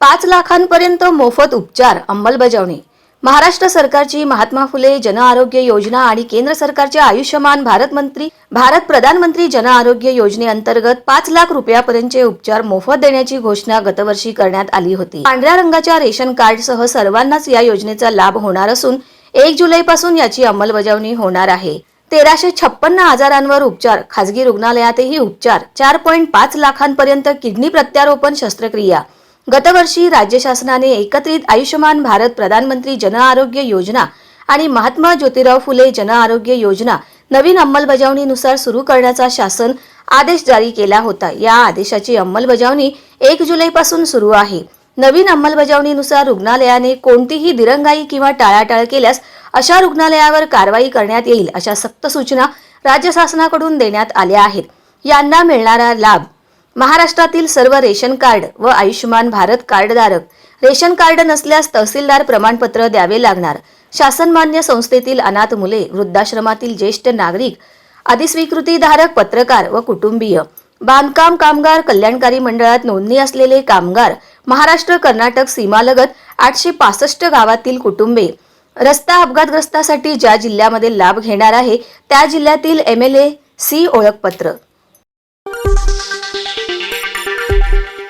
पाच लाखांपर्यंत मोफत उपचार अंमलबजावणी. महाराष्ट्र सरकारची महात्मा फुले जन आरोग्य योजना आणि केंद्र सरकारच्या आयुष्यमान भारत मंत्री भारत प्रधानमंत्री जन आरोग्य योजनेअंतर्गत पाच लाख रुपयापर्यंतचे उपचार मोफत देण्याची घोषणा गतवर्षी करण्यात आली होती. पांढऱ्या रंगाच्या रेशन कार्डसह सर्वांनाच या योजनेचा लाभ होणार असून एक जुलैपासून याची अंमलबजावणी होणार आहे. तेराशे छप्पन्न आजारांवर उपचार खासगी रुग्णालयातही उपचार चार पॉईंट पाच लाखांपर्यंत किडनी प्रत्यारोपण शस्त्रक्रिया गतवर्षी राज्य शासनाने एकत्रित आयुष्यमान भारत प्रधानमंत्री जन आरोग्य योजना आणि महात्मा ज्योतिराव फुले जनआरोग्य योजना नवीन अंमलबजावणीनुसार सुरू करण्याचा शासन आदेश जारी केला होता. या आदेशाची अंमलबजावणी एक जुलैपासून सुरू आहे. नवीन अंमलबजावणीनुसार रुग्णालयाने कोणतीही दिरंगाई किंवा टाळाटाळ केल्यास अशा रुग्णालयावर कारवाई करण्यात येईल अशा सक्त सूचना राज्य शासनाकडून देण्यात आल्या आहेत. यांना मिळणारा लाभ महाराष्ट्रातील सर्व रेशन कार्ड व आयुष्यमान भारत कार्डधारक रेशन कार्ड नसल्यास तहसीलदार प्रमाणपत्र द्यावे लागणार. शासनमान्य संस्थेतील अनाथ मुले वृद्धाश्रमातील ज्येष्ठ नागरिक अधिस्वीकृतीधारक पत्रकार व कुटुंबीय बांधकाम कामगार कल्याणकारी मंडळात नोंदणी असलेले कामगार महाराष्ट्र कर्नाटक सीमालगत आठशे पासष्ट गावातील कुटुंबे रस्ता अपघातग्रस्तासाठी ज्या जिल्ह्यामध्ये लाभ घेणार आहे त्या जिल्ह्यातील एम एल ए सी ओळखपत्र.